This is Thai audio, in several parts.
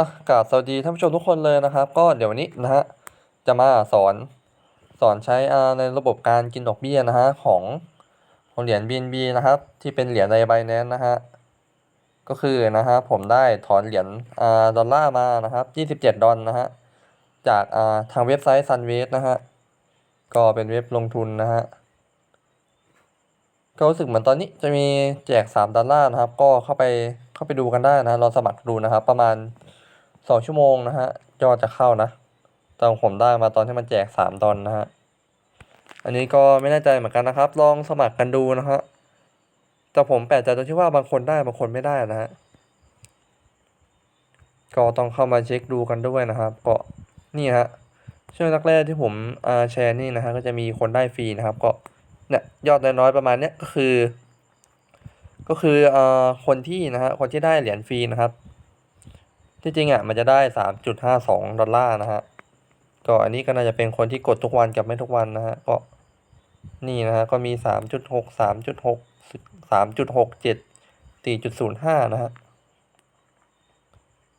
อะกาบสวัสดีท่านผู้ชมทุกคนเลยนะครับ ก็เดี๋ยววันนี้นะฮะจะมาสอนสอนใช้ในระบบการกินดอกเบี้ยนะฮะของของเหรียญ BNB นะครับ ที่เป็นเหรียญใน Binance นะฮะก็คือนะฮะผมได้ถอนเหรียญดอลลาร์มานะครับ27 ดอลนะฮะจากาทางเว็บไซต์ Sunwave นะฮะก็เป็นเว็บลงทุนนะฮะก็รู้สึกเหมือนตอนนี้จะมีแจก 3 ดอลลาร์นะครับ ก็เข้าไปเข้าไปดูกันได้นะลองสมัครดูนะครับ ประมาณ 2ชั่วโมงนะฮะยอดจะเข้านะตอนผมได้มาตอนที่มันแจก3ดอลนะฮะอันนี้ก็ไม่แน่ใจเหมือนกันนะครับ ลองสมัครกันดูนะฮะแต่ผมแปลกใจตรงที่ว่าบางคนได้บางคนไม่ได้นะฮะก็ต้องเข้ามาเช็คดูกันด้วยนะครับ ก็นี่ฮะช่วงแรกๆที่ผมแชร์นี่นะฮะก็จะมีคนได้ฟรีนะครับ ก็เนี่ยยอดน้อยๆประมาณเนี้ยก็คือ ก็คืออคนที่นะฮะคนที่ได้เหรียญฟรีนะครับ ที่จริงอะมันจะได้สามจุดห้าสองดอลลาร์นะฮะ ก็อันนี้ก็น่าจะเป็นคนที่กดทุกวันกับไม่ทุกวันนะฮะ ก็นี่นะฮะ ก็มีสามจุดหกสามจุดหกสามจุดหกเจ็ดสี่จุดศูนย์ห้านะฮะ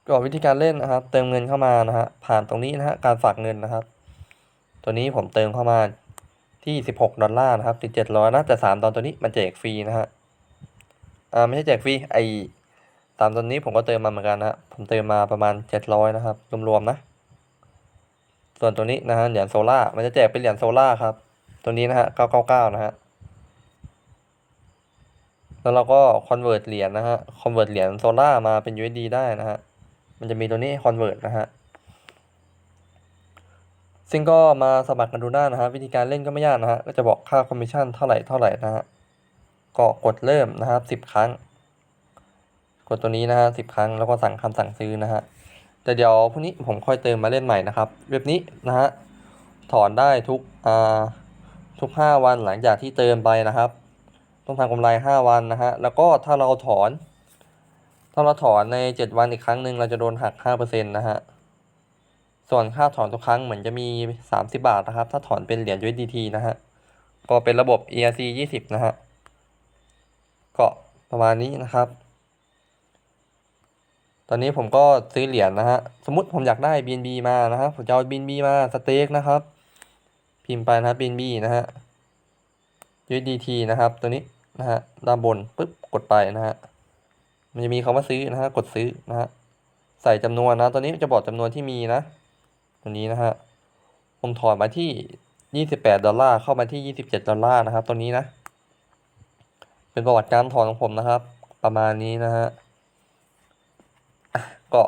ก็วิธีการเล่นนะครับ เติมเงินเข้ามานะฮะ ผ่านตรงนี้นะฮะ การฝากเงินนะครับ ตัวนี้ผมเติมเข้ามาที่สิบหกดอลลาร์นะครับติดเจ็ดร้อยนะแต่สามตอนตัวนี้มันแจกฟรีนะฮะ อ่าไม่ใช่แจกฟรีไอ ตามตอนนี้ผมก็เติมมาเหมือนกันนะฮะผมเติมมาประมาณเจ็ดร้อยนะครับ รวมๆนะ ส่วนตัวนี้นะฮะเหรียญโซล่ามันจะแจกเป็นเหรียญโซล่าครับ ตัวนี้นะฮะเก้าเก้าเก้านะฮะ แล้วเราก็คอนเวิร์ตเหรียญนะฮะ คอนเวิร์ตเหรียญโซล่ามาเป็น USD ได้นะฮะ มันจะมีตัวนี้ convert นะฮะ ซึ่งก็มาสมัครกันดูได้นะฮะ วิธีการเล่นก็ไม่ยากนะฮะ ก็จะบอกค่าคอมมิชชั่นเท่าไหร่เท่าไหร่นะฮะ ก็กดเริ่มนะครับสิบครั้ง กดตัวนี้นะฮะสิบครั้งแล้วก็สั่งคำสั่งซื้อนะฮะแต่เดี๋ยวพรุ่งนี้ผมค่อยเติมมาเล่นใหม่นะครับ เว็บนี้นะฮะถอนได้ทุกอ่าทุกห้าวันหลังจากที่เติมไปนะครับ ต้องทำกำไรห้าวันนะฮะแล้วก็ถ้าเราถอน ถ้าเราถอนในเจ็ดวันอีกครั้งหนึ่งเราจะโดนหักห้าเปอร์เซ็นต์นะฮะส่วนค่าถอนทุกครั้งเหมือนจะมีสามสิบาทนะครับ ถ้าถอนเป็นเหรียญ USDT นะฮะก็เป็นระบบ ERC ยี่สิบนะฮะก็ประมาณนี้นะครับ ตอนนี้ผมก็ซื้อเหรียญนะฮะ สมมติผมอยากได้ BNB มานะฮะผมจะเอา BNB มาสเต็กนะครับ พิมพ์ไปนะครับ BNB นะฮะ USDT นะครับตัวนี้นะฮะด้านบนปึ๊บกดไปนะฮะ มันจะมีคำว่าซื้อนะฮะ กดซื้อนะฮะ ใส่จำนวนนะ ตัวนี้จะบอกจำนวนที่มีนะ ตัวนี้นะฮะ ผมถอนมาที่ยี่สิบแปดดอลลาร์ เข้ามาที่ยี่สิบเจ็ดดอลลาร์นะครับ ตัวนี้นะ เป็นประวัติการถอนของผมนะครับ ประมาณนี้นะฮะ อะก็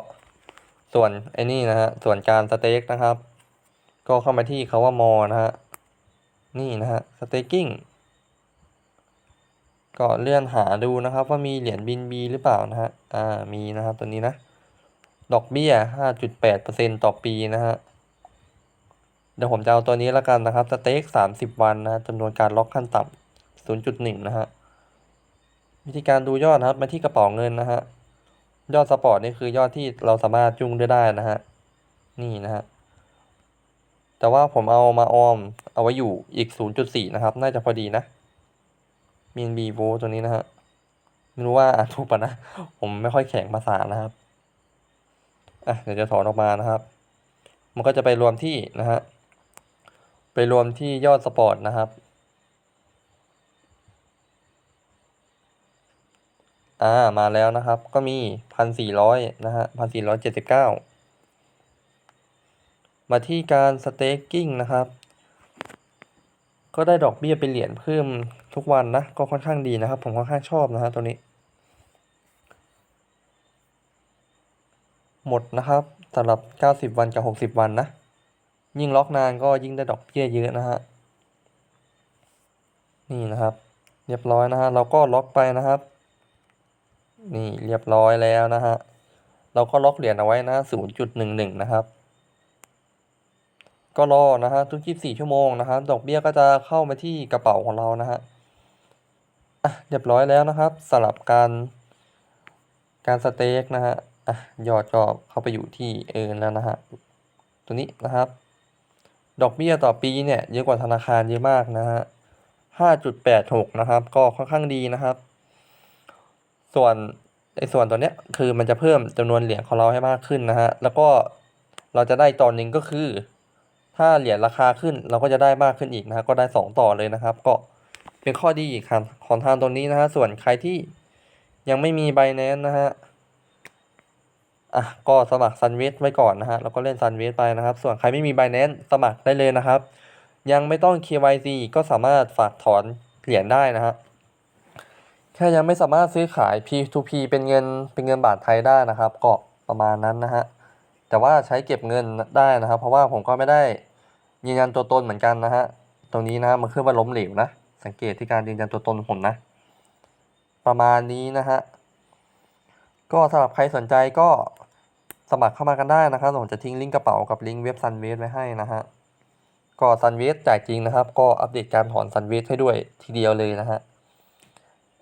ส่วนไอ้นี่นะฮะ ส่วนการสเต็กนะครับ ก็เข้ามาที่คาว่ามอนะฮะ นี่นะฮะ สเต็กกิ้ง ก็เลื่อนหาดูนะครับ ว่ามีเหรียญบินบีหรือเปล่านะฮะ อ่า มีนะครับตัวนี้นะ ดอกเบี้ย 5.8%ต่อปีนะฮะเดี๋ยวผมจะเอาตัวนี้แล้วกันนะครับ สเต็ก30วันนะจำนวนการล็อกขั้นต่ำ0.1นะฮะ วิธีการดูยอดนะครับ มาที่กระเป๋าเงินนะฮะ ยอดสปอร์ตนี่คือยอดที่เราสามารถจุงได้ได้นะฮะ นี่นะฮะ แต่ว่าผมเอามาออมเอาไว้อยู่อีก 0.4 นะครับ น่าจะพอดีนะ มีนบีโวตัวนี้นะฮะ ไม่รู้ว่าอ่านถูกปะนะ ผมไม่ค่อยแข็งภาษานะครับ อะ เดี๋ยวจะถอนออกมานะครับ มันก็จะไปรวมที่นะฮะ ไปรวมที่ยอดสปอร์ตนะครับ อ่ามาแล้วนะครับ ก็มีพันสี่ร้อยนะฮะพันสี่ร้อยเจ็ดสิบเก้ามาที่การสเต็กกิ้งนะครับ ก็ได้ดอกเบี้ยเป็นเหรียญเพิ่มทุกวันนะ ก็ค่อนข้างดีนะครับ ผมค่อนข้างชอบนะฮะตัวนี้ หมดนะครับสำหรับ 90 วันกับ 60 วันนะ ยิ่งล็อกนานก็ยิ่งได้ดอกเบี้ยเยอะนะฮะ นี่นะครับ เรียบร้อยนะฮะ เราก็ล็อกไปนะครับ นี่เรียบร้อยแล้วนะฮะ เราก็ล็อกเหรียญเอาไว้นะ 0.11 นะครับ ก็รอนะฮะทุก 24 ชั่วโมงนะครับ ดอกเบี้ยก็จะเข้ามาที่กระเป๋าของเรานะฮะอะเรียบร้อยแล้วนะครับสำหรับการการสเต็กนะฮะอะยอดก็เข้าไปอยู่ที่เอินแล้วนะฮะตัวนี้นะครับ ดอกเบี้ยต่อปีเนี่ยเยอะกว่าธนาคารเยอะมากนะฮะ5.86 นะครับ ก็ค่อนข้างดีนะครับ ส่วนอ้ส่วนตัวเนี้ยคือมันจะเพิ่มจำนวนเหรียญของเราให้มากขึ้นนะฮะ แล้วก็เราจะได้ต่อหนึ่งก็คือ ถ้าเหรียญราคาขึ้นเราก็จะได้มากขึ้นอีกนะฮะก็ได้สองต่อเลยนะครับ ก็เป็นข้อดีอีกครับของทางตรงนี้นะฮะ ส่วนใครที่ยังไม่มี b บ n a n c e นะฮะอะก็สมัคร s u n w e s t ไว้ก่อนนะฮะแล้วก็เล่น s u n w e s t ไปนะครับ ส่วนใครไม่มี b บ n a n c e สมัครได้เลยนะครับ ยังไม่ต้อง KYC ก็สามารถฝากถอนเหรียญได้นะฮะ ค่ยังไม่สามารถซื้อขาย P2P เป็นเงินเป็นเงินบาทไทยได้นะครับก็ประมาณนั้นนะฮะแต่ว่าใช้เก็บเงินได้นะครับ เพราะว่าผมก็ไม่ได้ยืนยันตัวตนเหมือนกันนะฮะตรงนี้นะมันขึ้นว่าล้มเหลวนะ สังเกตที่การยืนยันตัวตนผมนะ ประมาณนี้นะฮะก็สำหรับใครสนใจก็สมัครเข้ามากันได้นะครับผมจะทิ้งลิงก์กระเป๋ากับลิงก์เว็บซันเวสไว้ให้นะฮะก็ซันเวสจ่ายจริงนะครับ ก็อัปเดตการถอนซันเวสให้ด้วยทีเดียวเลยนะฮะ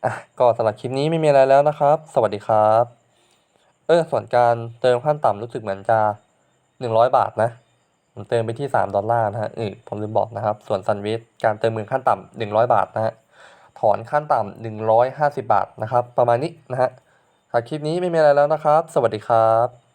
อะก็สำหรับคลิปนี้ไม่มีอะไรแล้วนะครับ สวัสดีครับ เออส่วนการเติมขั้นต่ำรู้สึกเหมือนจะหนึ่งร้อยบาทนะ ผมเติมไปที่สามดอลลาร์นะฮะเออผมลืมบอกนะครับ ส่วนซันวิสการเติมเงินขั้นต่ำหนึ่งร้อยบาทนะฮะถอนขั้นต่ำหนึ่งร้อยห้าสิบาทนะครับ ประมาณนี้นะฮะสำหรับคลิปนี้ไม่มีอะไรแล้วนะครับ สวัสดีครับ